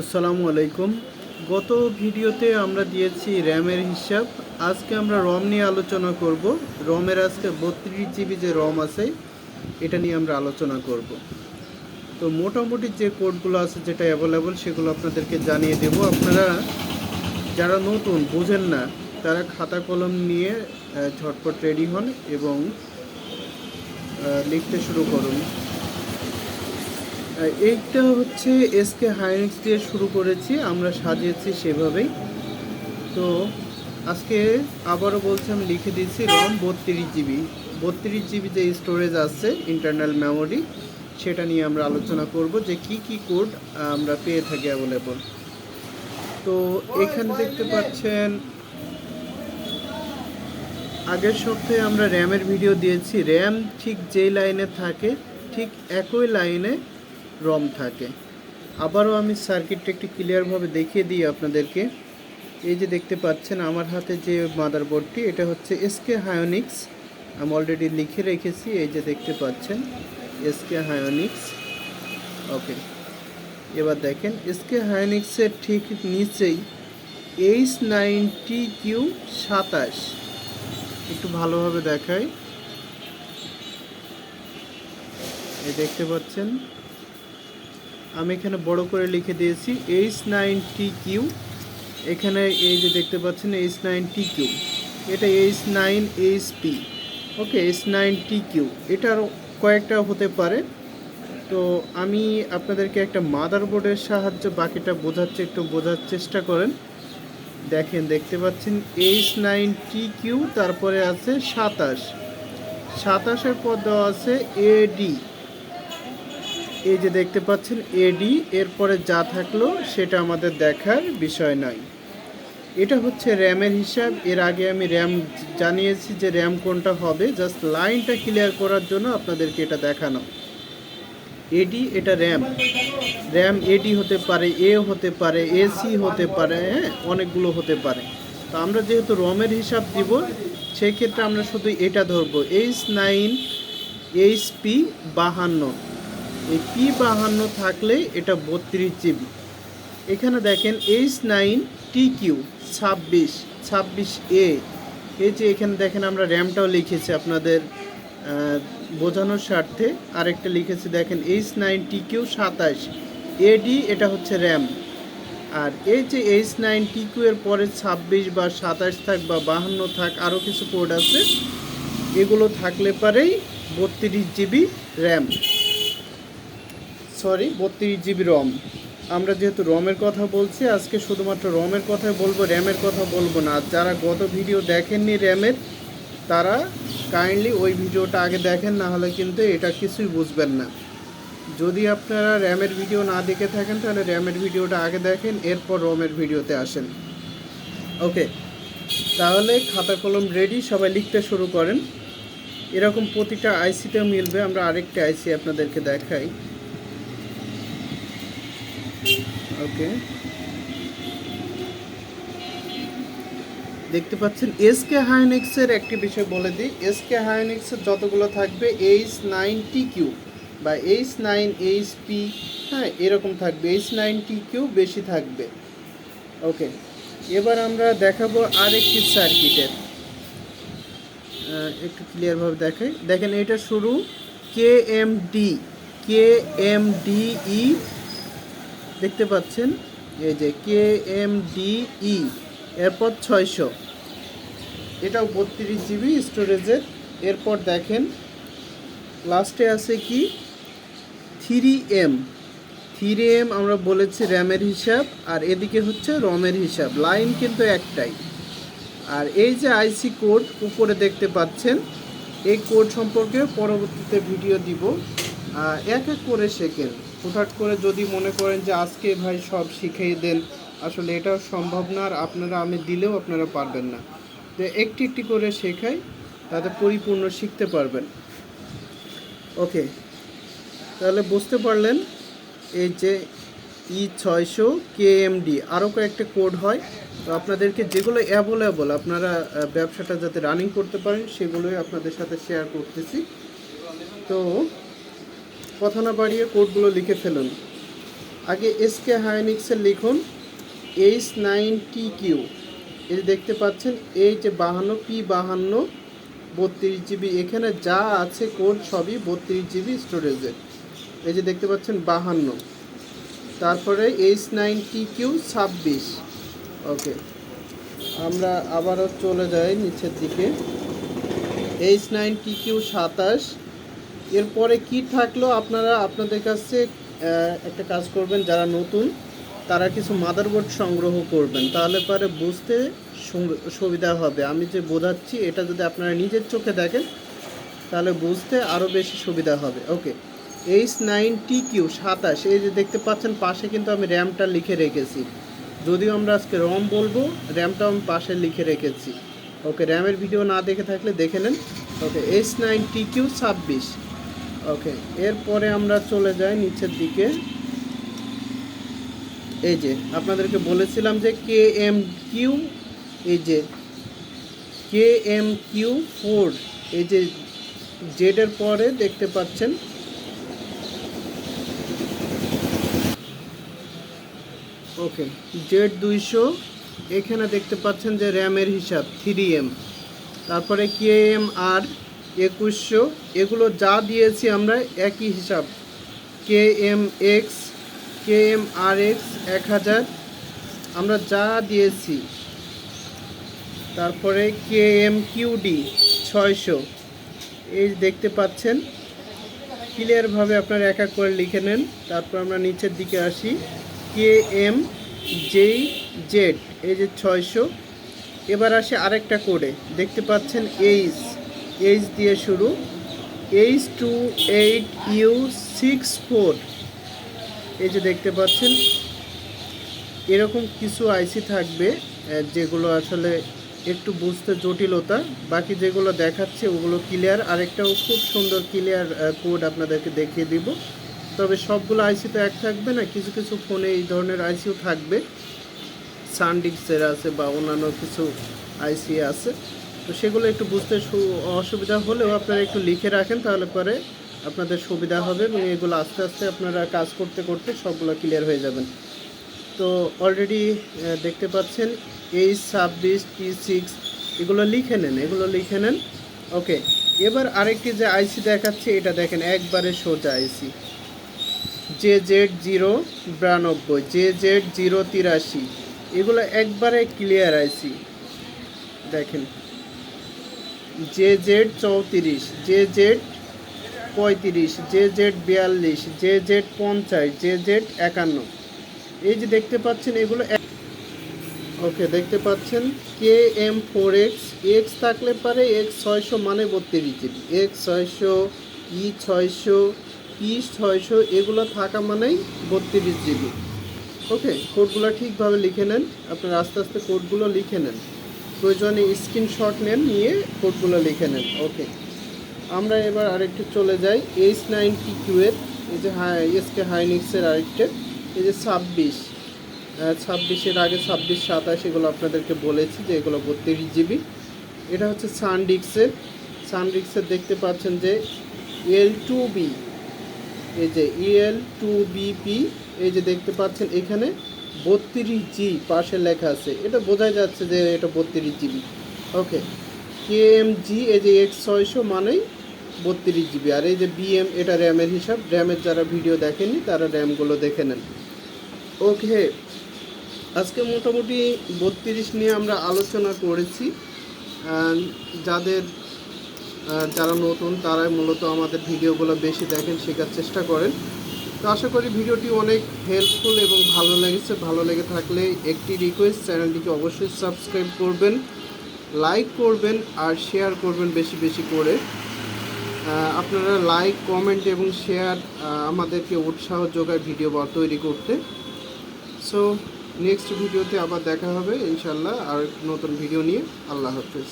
আসসালামু আলাইকুম। গত ভিডিওতে আমরা দিয়েছি র্যামের হিসাব। আজকে আমরা রম নিয়ে আলোচনা করব। রমের আজকে বত্রিশ জিবি যে রম আছে, এটা নিয়ে আমরা আলোচনা করব। তো মোটামুটি যে কোডগুলো আছে, যেটা অ্যাভেলেবল সেগুলো আপনাদেরকে জানিয়ে দেব। আপনারা যারা নতুন, বোঝেন না, তারা খাতা কলম নিয়ে ঝটপট রেডি হন এবং লিখতে শুরু করুন। এইটা হচ্ছে এসকে হাইনিক্স দিয়ে শুরু করেছি, আমরা সাজিয়েছি সেভাবেই। তো আজকে আবারও বলছি, আমি লিখে দিচ্ছি রম বত্রিশ জিবি। বত্রিশ জিবি যে স্টোরেজ আছে ইন্টারনাল মেমোরি সেটা নিয়ে আমরা আলোচনা করব যে কি কি কোড আমরা পেয়ে থাকি অ্যাভেলেবল তো এখানে দেখতে পাচ্ছেন, আগের সপ্তাহে আমরা র্যামের ভিডিও দিয়েছি। র্যাম ঠিক যেই লাইনে থাকে, ঠিক একই লাইনে রম থাকে। আবারও আমি সার্কিটটা একটু ক্লিয়ারভাবে দেখিয়ে দিই আপনাদেরকে। এই যে দেখতে পাচ্ছেন, আমার হাতে যে মাদারবোর্ডটি এটা হচ্ছে এসকে হায়োনিক্স আমি অলরেডি লিখে রেখেছি, এই যে দেখতে পাচ্ছেন এসকে হায়োনিক্স ওকে এবার দেখেন এসকে হায়োনিক্সের ঠিক নিচেই এইচ নাইনটি কিউ সাতাশ। একটু ভালোভাবে দেখাই। এই দেখতে পাচ্ছেন আমি এখানে বড় করে লিখে দিয়েছি এইচ নাইনটি কিউ এখানে এই যে দেখতে পাচ্ছেন এইচ নাইনটি কিউ এটা H nine H P okay H ninety Q এটার কয়েকটা হতে পারে। তো আমি আপনাদেরকে একটা মাদারবোর্ডের সাহায্যে বাকিটা বোঝাচ্ছে, একটু বোঝার চেষ্টা করেন। দেখেন, দেখতে পাচ্ছেন এইচ নাইনটি কিউ তারপরে আছে সাতাশ। সাতাশের পর দেওয়া আছে এডি এই যে দেখতে পাচ্ছেন এডি এরপরে যা থাকল সেটা আমাদের দেখার বিষয় নয়। এটা হচ্ছে র্যামের হিসাব। এর আগে আমি র্যাম জানিয়েছি যে র্যাম কোনটা হবে। জাস্ট লাইনটা ক্লিয়ার করার জন্য আপনাদেরকে এটা দেখানো। এডি এটা র্যাম। র্যাম এডি হতে পারে এ হতে পারে এসি হতে পারে হ্যাঁ অনেকগুলো হতে পারে। তো আমরা যেহেতু রমের হিসাব দিব সেই ক্ষেত্রে আমরা শুধু এটা ধরবো। এইচ নাইন এইচ পি বাহান্ন। এই পি বাহান্ন থাকলে এটা বত্রিশ জিবি। এখানে দেখেন এইচ নাইন টি কিউ ছাব্বিশ ছাব্বিশ এ এই যে এখানে দেখেন আমরা র্যামটাও লিখেছি আপনাদের বোঝানোর স্বার্থে। আরেকটা লিখেছি দেখেন এইচ নাইন টি কিউ সাতাশ এডি এটা হচ্ছে র্যাম। আর এই যে এইচ নাইন টি কিউ এর পরে ছাব্বিশ বা সাতাশ থাক বা বাহান্ন থাক, আরও কিছু কোড আছে। এগুলো থাকলে পারেই বত্রিশ জিবি র্যাম। সরি, বত্রিশ জিবি রম। আমরা যেহেতু রমের কথা বলছি, আজকে শুধুমাত্র রমের কথাই বলব, র্যামের কথা বলব না। যারা গত ভিডিও দেখেননি র্যামের, তারা কাইন্ডলি ওই ভিডিওটা আগে দেখেন, না হলে কিন্তু এটা কিছুই বুঝবেন না। যদি আপনারা র্যামের ভিডিও না দেখে থাকেন, তাহলে র্যামের ভিডিওটা আগে দেখেন, এরপর রমের ভিডিওতে আসেন। ওকে তাহলে খাতা কলম রেডি সবাই লিখতে শুরু করেন। এরকম প্রতিটা আইসিতেও মিলবে, আমরা আরেকটা আইসি আপনাদেরকে দেখাই। ওকে দেখতে পাচ্ছেন এসকে হাইনেক্সের একটি বিষয় বলে দিই। এসকে হাইনেক্সের যতগুলো থাকবে এইচ নাইনটি কিউ বা এইচ নাইন এইচ পি হ্যাঁ এরকম থাকবে। এইচ নাইনটি কিউ বেশি থাকবে। ওকে এবার আমরা দেখাবো আরেকটি সার্কিটের। একটু ক্লিয়ারভাবে দেখাই। দেখেন, এটা শুরু K M D K M D ই দেখতে পাচ্ছেন, এই যে কে এম ডি ই, এরপর ছয়শো। এটাও বত্রিশ জিবি স্টোরেজের। এরপর দেখেন, লাস্টে আছে কি? Three M. থ্রি এম আমরা বলেছি র্যামের হিসাব, আর এদিকে হচ্ছে রমের হিসাব। লাইন কিন্তু একটাই। আর এই যে আইসি কোড উপরে দেখতে পাচ্ছেন, এই কোড সম্পর্কে পরবর্তীতে ভিডিও দিব। এক এক করে শেখেন। হুটহাট করে যদি মনে করেন যে আজকে ভাই সব শিখিয়ে দেন, আসলে এটা সম্ভব না আর আপনারা আমি দিলেও আপনারা পারবেন না। তো একটি একটি করে শেখাই, তাতে পরিপূর্ণ শিখতে পারবেন। ওকে, তাহলে বুঝতে পারলেন এই যে ই ছয়শো কে কেএমডি আরও কয়েকটা কোড হয়। তো আপনাদেরকে যেগুলো অ্যাভেলেবল আপনারা ব্যবসাটা যাতে রানিং করতে পারেন, সেগুলোই আপনাদের সাথে শেয়ার করতেছি। তো কথা না বাড়িয়ে কোডগুলো লিখে ফেলুন। আগে এসকে হাইনিক্সের লিখুন এইচ নাইন টি কিউ এই দেখতে পাচ্ছেন, এই যে বাহান্ন পি বাহান্ন, বত্রিশ জিবি। এখানে যা আছে কোড সবই বত্রিশ জিবি স্টোরেজের এই যে দেখতে পাচ্ছেন, বাহান্ন। তারপরে এইচ নাইন টি কিউ ছাব্বিশ। ওকে। আমরা আবারও চলে যাই নিচের দিকে। এইচ নাইন টি কিউ সাতাশ। এরপরে কি থাকল? আপনারা আপনাদের কাছে একটা কাজ করবেন, যারা নতুন, তারা কিছু মাদারবোর্ড সংগ্রহ করবেন। তাহলে পরে বুঝতে সুবিধা হবে। আমি যে বোঝাচ্ছি, এটা যদি আপনারা নিজের চোখে দেখেন, তাহলে বুঝতে আরও বেশি সুবিধা হবে। ওকে। এইচ নাইন টি কিউ সাতাশ। এই যে দেখতে পাচ্ছেন, পাশে কিন্তু আমি র্যামটা লিখে রেখেছি। যদিও আমরা আজকে রম বলব, র্যামটাও আমি পাশে লিখে রেখেছি। ওকে, র্যামের ভিডিও না দেখে থাকলে দেখে নেন। ওকে এইচ নাইন টি কিউ ছাব্বিশ। ওকে, এরপরে আমরা চলে যাই নিচের দিকে। এই যে, আপনাদেরকে বলেছিলাম যে কে এম কিউ এই যে কে এম কিউ ফোর এই যে জেডের পরে দেখতে পাচ্ছেন। ওকে জেড দুইশো, এখানে দেখতে পাচ্ছেন যে র্যামের হিসাব থ্রি এম তারপরে কে এম আর একুশশো। এগুলো যা দিয়েছি আমরা একই হিসাব। K M X K M R X এক হাজার। আমরা যা দিয়েছি, তারপরে কে এম কিউডি ছয়শো। এই দেখতে পাচ্ছেন, ক্লিয়ারভাবে আপনারা এক এক করে লিখে নেন। তারপর আমরা নিচের দিকে আসি। কে এম জেই জেড এই যে ছয়শো। এবার আসে আরেকটা কোডে। দেখতে পাচ্ছেন, এইচ। এইচ দিয়ে শুরু H two eight U six four এই যে দেখতে পাচ্ছেন, এরকম কিছু আইসি থাকবে যেগুলো আসলে একটু বুঝতে জটিলতা। বাকি যেগুলো দেখাচ্ছে, ওগুলো ক্লিয়ার আরেকটাও খুব সুন্দর ক্লিয়ার কোড আপনাদেরকে দেখিয়ে দিব। তবে সবগুলো আইসি তো এক থাকবে না, কিছু কিছু ফোনে এই ধরনের আইসিও থাকবে। সানডিক্সের আছে বা অন্যান্য কিছু আইসি আছে। তো সেগুলো একটু বুঝতে অসুবিধা হলেও আপনারা একটু লিখে রাখেন, তাহলে পরে আপনাদের সুবিধা হবে এবং এগুলো আস্তে আস্তে আপনারা কাজ করতে করতে সবগুলো ক্লিয়ার হয়ে যাবেন। তো অলরেডি দেখতে পাচ্ছেন এইচ ছাব্বিশ টি সিক্স এগুলো লিখে নেন, এগুলো লিখে নেন। ওকে এবার আরেকটি যে আইসি দেখাচ্ছে, এটা দেখেন, একবারে সোজা আইসি জে জেড জিরো বিরানব্বই জে জেড জিরো তিরাশি, এগুলো একবারে ক্লিয়ার আইসি দেখেন জে জেড চৌত্রিশ জে জেড পঁয়ত্রিশ জে জেড বিয়াল্লিশ জে জেড পঞ্চাশ জে জেড একান্ন। এই যে দেখতে পাচ্ছেন, এগুলো ওকে, দেখতে পাচ্ছেন, K M four X X থাকলে পারে এক্স ছয়শো মানে বত্রিশ জিবি, এক্স ছয়শো, ই ছয়শো ই ছয়শো, এগুলো থাকা মানেই বত্রিশ জিবি। ওকে, কোডগুলো ঠিকভাবে লিখে নেন, আপনারা আস্তে আস্তে কোডগুলো লিখে নেন। প্রয়োজনে স্ক্রিনশট নেন, নিয়ে কোডগুলো লিখে নেন। ওকে আমরা এবার আরেকটু চলে যাই। এইচ নাইনটি কিউয়ের এই যে হাই এসকে হাইনিক্সের আরেকটা, এই যে ছাব্বিশ। ছাব্বিশের আগে ছাব্বিশ, সাতাশ এগুলো আপনাদেরকে বলেছি যে এগুলো বত্রিশ জিবি। এটা হচ্ছে সানডিক্সের সানডিক্সের দেখতে পাচ্ছেন যে এল টু বি এই যে ইএল টু বিপি এই যে দেখতে পাচ্ছেন এখানে বত্রিশ জি পাশে লেখা আছে। এটা বোঝাই যাচ্ছে যে এটা বত্রিশ জিবি ওকে। কেএমজি, এই যে এক্স ছয়শো মানেই বত্রিশ জিবি আর এই যে বিএম, এটা র্যামের হিসাব। র্যামের যারা ভিডিও দেখেননি, তারা র্যামগুলো দেখে নেন। ওকে। আজকে মোটামুটি বত্রিশ নিয়ে আমরা আলোচনা করেছি। যাদের যারা নতুন, তারাই মূলত আমাদের ভিডিওগুলো বেশি দেখেন, শেখার চেষ্টা করেন। তো আশা করি ভিডিওটি অনেক হেল্পফুল এবং ভালো লেগেছে। ভালো লেগে থাকলে একটি রিকোয়েস্ট চ্যানেলটিকে অবশ্যই সাবস্ক্রাইব করবেন লাইক করবেন আর শেয়ার করবেন বেশি বেশি করে। আপনারা লাইক কমেন্ট এবং শেয়ার আমাদেরকে উৎসাহ যোগায় ভিডিও তৈরি করতে। সো নেক্সট ভিডিওতে আবার দেখা হবে ইনশাল্লাহ আর নতুন ভিডিও নিয়ে। আল্লাহ হাফেজ।